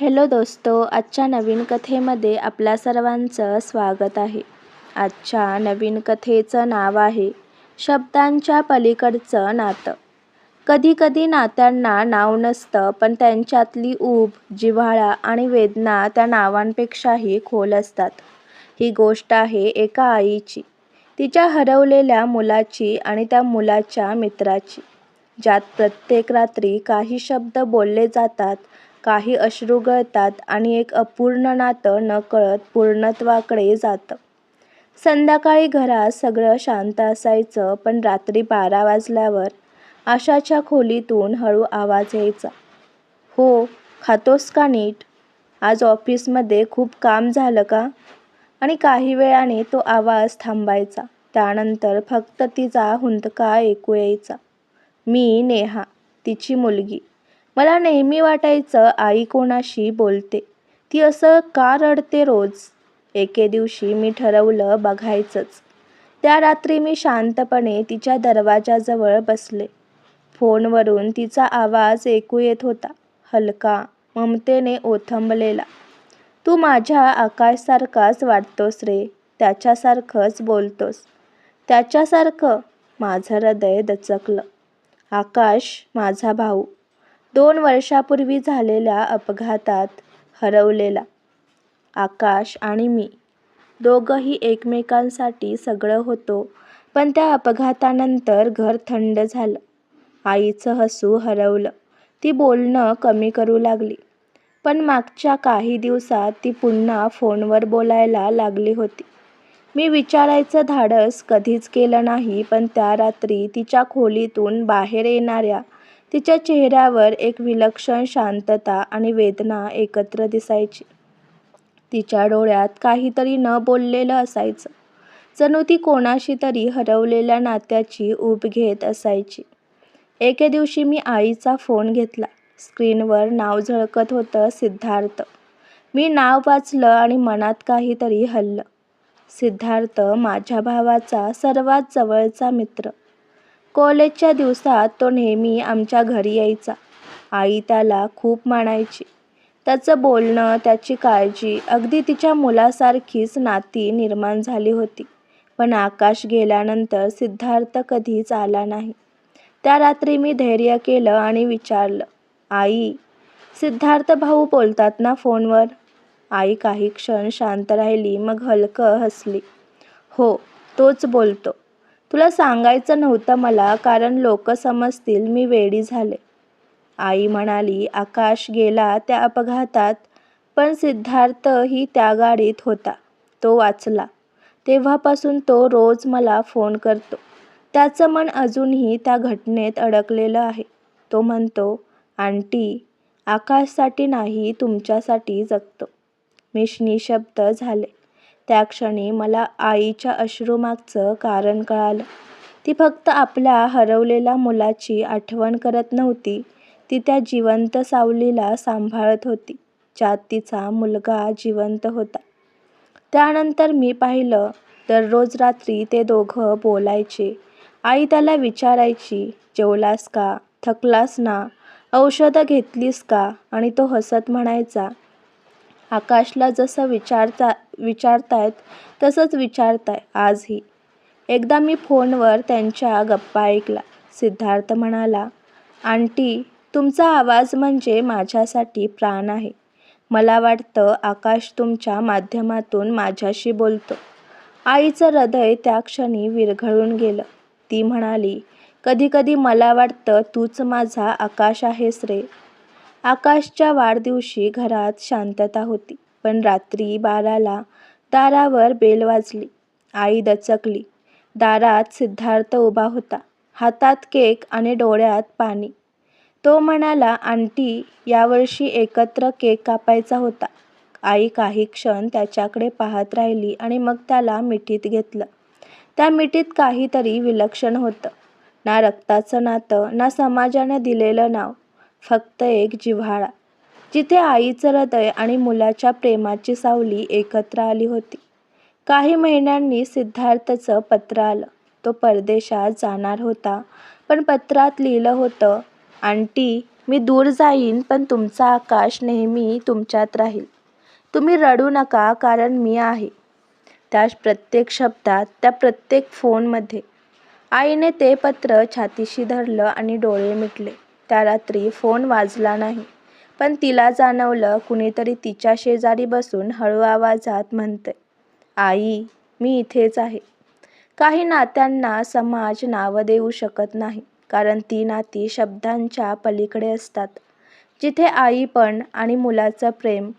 Hello दोस्तो आजच्या नवीन कथेमध्ये आपल्या सर्वांचं स्वागत आहे. आजच्या नवीन कथेचं नाव आहे शब्दांच्या पलीकडचं नातं. कधीकधी नात्यांना नाव नसतं पण त्यांच्यातली ऊब जिव्हाळा आणि वेदना त्या नावांपेक्षाही खोल असतात. ही गोष्ट आहे एका आईची. तिच्या हरवलेल्या मुलाची आणि त्या मुलाच्या मित्राची. ज्यात प्रत्येक रात्री काही शब्द बोलले जातात काही अश्रू गळतात आणि एक अपूर्ण नातं नकळत पूर्णत्वाकडे जातं. संध्याकाळी घरात सगळं शांत असायचं पण रात्री बारा वाजल्यावर आशाच्या खोलीतून हळू आवाज यायचा. हो खातोस का नीट? आज ऑफिसमध्ये खूप काम झालं का? आणि काही वेळाने तो आवाज थांबायचा. त्यानंतर फक्त तिचा हुंदका ऐकू यायचा. मी नेहा तिची मुलगी. मला नेहमी वाटायचं आई कोणाशी बोलते. ती असं का रडते रोज? एके दिवशी मी ठरवलं बघायचंच. त्या रात्री मी शांतपणे तिच्या दरवाजाजवळ बसले. फोनवरून तिचा आवाज ऐकू येत होता. हलका ममतेने ओथंबलेला. तू माझ्या आकाशसारखाच वाटतोस रे. त्याच्यासारखंच बोलतोस. त्याच्यासारखं. माझं हृदय दचकलं. आकाश माझा भाऊ. दोन वर्षापूर्वी झालेल्या अपघातात हरवलेला आकाश आणि मी दोघंही एकमेकांसाठी सगळं होतो पण त्या अपघातानंतर घर थंड झालं. आईचं हसू हरवलं. ती बोलणं कमी करू लागली. पण मागच्या काही दिवसात ती पुन्हा फोनवर बोलायला लागली होती. मी विचारायचं धाडस कधीच केलं नाही पण त्या रात्री तिच्या खोलीतून बाहेर येणाऱ्या तिच्या चेहऱ्यावर एक विलक्षण शांतता आणि वेदना एकत्र दिसायची. तिच्या डोळ्यात काहीतरी न बोललेलं असायचं. जणू ती कोणाशी तरी हरवलेल्या नात्याची ऊब घेत असायची. एके दिवशी मी आईचा फोन घेतला. स्क्रीनवर नाव झळकत होतं सिद्धार्थ. मी नाव वाचलं आणि मनात काहीतरी हल्लं. सिद्धार्थ माझ्या भावाचा सर्वात जवळचा मित्र. कॉलेजच्या दिवसात तो नेहमी आमच्या घरी यायचा. आई त्याला खूप मानायची. त्याचं बोलणं त्याची काळजी अगदी तिच्या मुलासारखीच नाती निर्माण झाली होती. पण आकाश गेल्यानंतर सिद्धार्थ कधीच आला नाही. त्या रात्री मी धैर्य केलं आणि विचारलं आई सिद्धार्थ भाऊ बोलतात ना फोनवर? आई काही क्षण शांत राहिली मग हलकं हसली. हो तोच बोलतो. तुला सांगायचं नव्हतं मला कारण लोक समजतील मी वेडी झाले. आई म्हणाली आकाश गेला त्या अपघातात पण सिद्धार्थही त्या गाडीत होता. तो वाचला. तेव्हापासून तो रोज मला फोन करतो. त्याचं मन अजूनही त्या घटनेत अडकलेलं आहे. तो म्हणतो आंटी आकाशसाठी नाही तुमच्यासाठी जगतो. मी शब्द झाले. त्या क्षणी मला आईच्या अश्रूमागचं कारण कळालं. ती फक्त आपल्या हरवलेल्या मुलाची आठवण करत नव्हती. ती त्या जिवंत सावलीला सांभाळत होती ज्यात तिचा मुलगा जिवंत होता. त्यानंतर मी पाहिलं दररोज रात्री ते दोघं बोलायचे. आई त्याला विचारायची जेवलास का थकलास ना औषधं घेतलीस का आणि तो हसत म्हणायचा आकाशला जसं विचारता विचारतायत तसंच विचारताय आजही. एकदा मी फोनवर त्यांच्या गप्पा ऐकला सिद्धार्थ म्हणाला आंटी तुमचा आवाज म्हणजे माझ्यासाठी प्राण आहे. मला वाटतं आकाश तुमच्या माध्यमातून माझ्याशी बोलतो. आईचं हृदय त्या क्षणी विरघळून गेलं. ती म्हणाली कधीकधी मला वाटतं तूच माझा आकाश आहेस रे. आकाशच्या वाढदिवशी घरात शांतता होती. पण रात्री बाराला दारावर बेल वाजली. आई दचकली. दारात सिद्धार्थ उभा होता. हातात केक आणि डोळ्यात पाणी. तो म्हणाला आंटी यावर्षी एकत्र केक कापायचा होता. आई काही क्षण त्याच्याकडे पाहत राहिली आणि मग त्याला मिठीत घेतलं. त्या मिठीत काहीतरी विलक्षण होतं. ना रक्ताचं नातं ना समाजाने दिलेलं नाव. फक्त एक जिव्हाळा. जिथे आईचं हृदय आणि मुलाच्या प्रेमाची सावली एकत्र आली होती. काही महिन्यांनी सिद्धार्थचं पत्र आलं. तो परदेशात जाणार होता पण पत्रात लिहिलं होतं आंटी मी दूर जाईन पण तुमचा आकाश नेहमी तुमच्यात राहील. तुम्ही रडू नका कारण मी आहे. त्या प्रत्येक शब्दात त्या प्रत्येक फोनमध्ये आईने ते पत्र छातीशी धरलं आणि डोळे मिटले. त्या रात्री फोन वाजला नाही. पण तिला जाणवलं कुणीतरी तिच्या शेजारी बसून हळू आवाजात म्हणते आई मी इथेच आहे. काही नात्यांना समाज नावं देऊ शकत नाही कारण ती नाती शब्दांच्या पलीकडे असतात. जिथे आई पण आणि मुलाचं प्रेम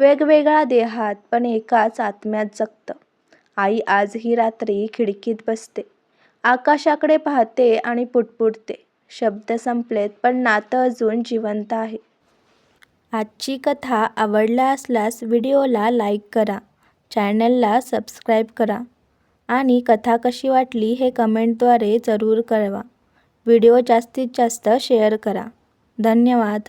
वेगवेगळ्या देहात पण एकाच आत्म्यात जगतं. आई आजही रात्री खिडकीत बसते. आकाशाकडे पाहते आणि पुटपुटते. शब्द संपलेत पण नातं अजून जिवंत आहे. आजची कथा आवडला असल्यास व्हिडिओला लाईक करा चॅनलला सबस्क्राईब करा आणि कथा कशी वाटली हे कमेंटद्वारे जरूर कळवा. व्हिडिओ जास्तीत जास्त शेअर करा. धन्यवाद.